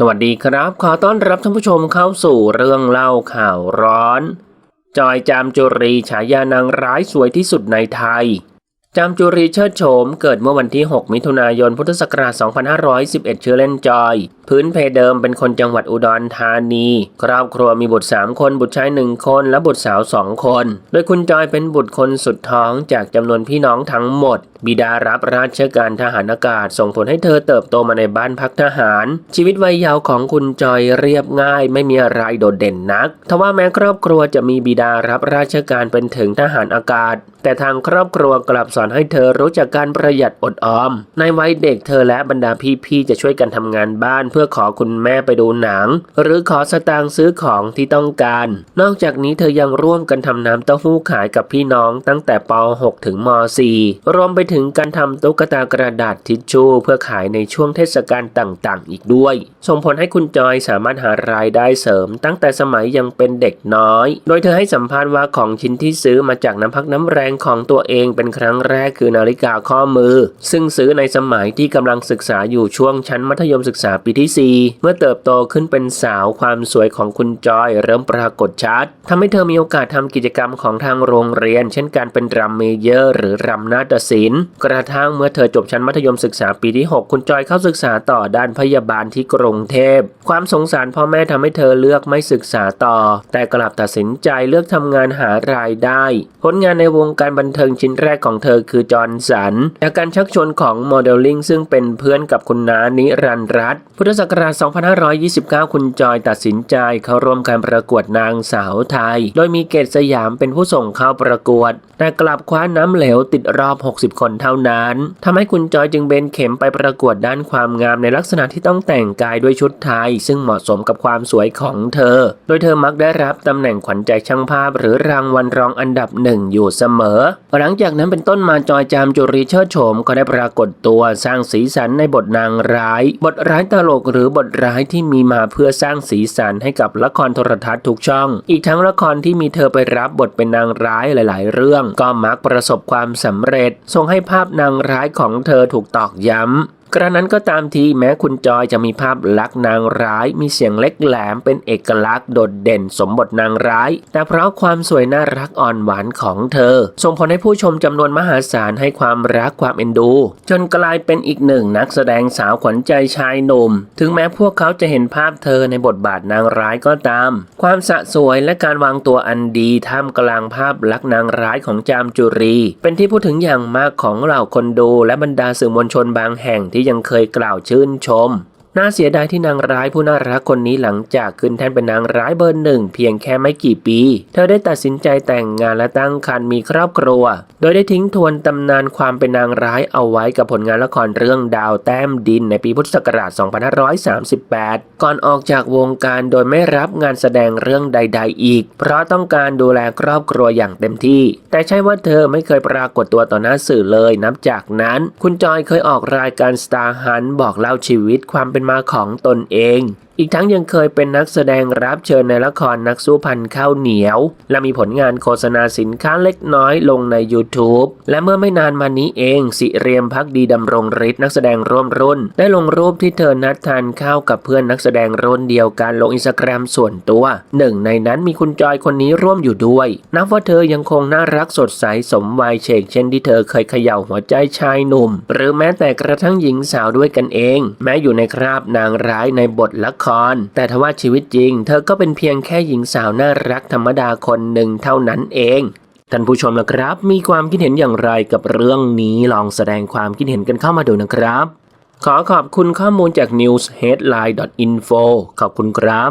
สวัสดีครับ ขอต้อนรับท่านผู้ชมเข้าสู่เรื่องเล่าข่าวร้อน จอยจามจุรีฉายานางร้ายสวยที่สุดในไทย จามจุรีเชิดโฉม เกิดเมื่อวันที่ 6 มิถุนายน พุทธศักราช 2511 ชื่อเล่นจอย พื้นเพเดิมเป็นคนจังหวัดอุดรธานี ครอบครัวมีบุตร 3 คน บุตรชาย 1 คน และบุตรสาว 2 คน โดยคุณจอยเป็นบุตรคนสุดท้องจากจำนวนพี่น้องทั้งหมด บิดารับราชการทหารอากาศ ส่งผลให้เธอเติบโตมาในบ้านพักทหาร ชีวิตวัยเยาว์ของคุณจอยเรียบง่าย ไม่มีอะไรโดดเด่นนัก ทว่าแม้ครอบครัวจะมีบิดารับราชการเป็นถึงทหารอากาศ แต่ทางครอบครัวกลับสอนให้เธอรู้จักการประหยัดอดออม ในวัยเด็กเธอและบรรดาพี่ๆจะช่วยกันทำงานบ้านเพื่อขอคุณแม่ไปดูหนัง หรือขอสตางค์ซื้อของที่ต้องการ นอกจากนี้เธอยังร่วมกันทำน้ำเต้าหู้ขายกับพี่น้องตั้งแต่ป .6 ถึงม .4 รวมไปถึงการทำตุ๊กตากระดาษทิชชู่เพื่อขายในช่วงเทศกาลต่างๆ อีกด้วย ส่งผลให้คุณจอยสามารถหารายได้เสริม ตั้งแต่สมัยยังเป็นเด็กน้อย โดยเธอให้สัมภาษณ์ว่าของชิ้นที่ซื้อมาจากน้ำพักน้ำแรงของตัวเองเป็นครั้งแรกคือนาฬิกาข้อมือ ซึ่งซื้อในสมัยที่กำลังศึกษาอยู่ช่วงชั้นมัธยมศึกษาปีที่ 4 เมื่อเติบโตขึ้นเป็นสาวความสวยของคุณจอย เริ่มปรากฏชัดทำให้เธอมีโอกาสทำกิจกรรมของทางโรงเรียน เช่นการเป็นรำเมเยอร์ หรือรำนาฏศิลป์กระทั่งเมื่อเธอจบชั้นมัธยมศึกษาปีที่ 6 คุณจอยเข้าศึกษาต่อด้านพยาบาลที่กรุงเทพ ความสงสารพ่อแม่ทำให้เธอเลือกไม่ศึกษาต่อ แต่กลับตัดสินใจเลือกทำงานหารายได้ ผลงานในวงการบันเทิงชิ้นแรกของเธอคือจอห์นสันจากการชักชวนของโมเดลลิ่งซึ่งเป็นเพื่อนกับคุณน้านิรันร์รัตน์พุทธศักราช 2529 คุณจอยตัดสินใจเข้าร่วมการประกวดนางสาวไทย โดยมีเกตสยามเป็นผู้ส่งเข้าประกวด แต่กลับคว้าน้ำเหลวติดรอบ 60 คนเท่านั้นทำให้คุณจอยจึงเบนเข็มไปประกวดด้านความงามในลักษณะที่ต้องแต่งกายด้วยชุดไทย ซึ่งเหมาะสมกับความสวยของเธอ โดยเธอมักได้รับตำแหน่งขวัญใจช่างภาพ หรือรางวัลรองอันดับหนึ่งอยู่เสมอ หลังจากนั้นเป็นต้นมาจอยจามจุรีเชิดโฉมก็ได้ปรากฏตัวสร้างสีสันในบทนางร้าย บทร้ายตลกหรือบทร้ายที่มีมาเพื่อสร้างสีสันให้กับละครโทรทัศน์ทุกช่อง อีกทั้งละครที่มีเธอไปรับบทเป็นนางร้ายหลาย ๆ เรื่อง ก็มักประสบความสำเร็จส่งให้ภาพนางร้ายของเธอถูกตอกย้ำ กระนั้นก็ตามทีแม้คุณจอยจะมีภาพลักษณ์นางร้าย มีเสียงเล็กแหลมเป็นเอกลักษณ์โดดเด่นสมบทนางร้าย แต่เพราะความสวยน่ารักอ่อนหวานของเธอ ส่งผลให้ผู้ชมจำนวนมหาศาลให้ความรักความเอ็นดู จนกลายเป็นอีกหนึ่งนักแสดงสาวขวัญใจชายหนุ่ม ถึงแม้พวกเขาจะเห็นภาพเธอในบทบาทนางร้ายก็ตาม ความสะสวยและการวางตัวอันดีท่ามกลางภาพลักษณ์นางร้ายของจามจุรี เป็นที่พูดถึงอย่างมากของเหล่าคนดูและบรรดาสื่อมวลชนบางแห่งที่ที่ยังเคยกล่าวชื่นชม น่าเสียดายที่นางร้ายผู้น่ารักคนนี้หลังจากขึ้นแท่นเป็นนางร้ายเบอร์หนึ่งเพียงแค่ไม่กี่ปี เธอได้ตัดสินใจแต่งงานและตั้งครรภ์มีครอบครัว โดยได้ทิ้งทวนตำนานความเป็นนางร้ายเอาไว้กับผลงานละครเรื่องดาวแต้มดินในปีพุทธศักราช 2538 ก่อนออกจากวงการโดยไม่รับงานแสดงเรื่องใด ๆ อีก เพราะต้องการดูแลครอบครัวอย่างเต็มที่ แต่ใช่ว่าเธอไม่เคยปรากฏตัวต่อหน้าสื่อเลย นับจากนั้น คุณจอยเคยออกรายการ Star Hunt บอกเล่าชีวิตความเป็นเป็นมาของตนเอง อีกทั้งยังเคยเป็นนักแสดงรับเชิญในละครนักสู้พันข้าวเหนียว และมีผลงานโฆษณาสินค้าเล็กน้อยลงใน YouTube และเมื่อไม่นานมานี้เองสิเรียมพักดีดำรงฤทธิ์นักแสดงร่วมรุ่น ได้ลงรูปที่เธอนัดทานข้าวกับเพื่อนนักแสดงรุ่นเดียวกันลงอินสตาแกรมส่วนตัวหนึ่งในนั้นมีคุณจอยคนนี้ร่วมอยู่ด้วย นับว่าเธอยังคงน่ารักสดใสสมวัยเชกเช่นที่เธอเคยเขย่าหัวใจชายหนุ่ม หรือแม้แต่กระทั่งหญิงสาวด้วยกันเอง แม้อยู่ในคราบนางร้ายในบทละคร แต่ทว่าชีวิตจริง เธอก็เป็นเพียงแค่หญิงสาวน่ารักธรรมดาคนหนึ่งเท่านั้นเองท่านผู้ชมนะครับ มีความคิดเห็นอย่างไรกับเรื่องนี้ลองแสดงความคิดเห็นกันเข้ามาดูนะครับ ขอขอบคุณข้อมูลจาก newsheadline.info ขอบคุณครับ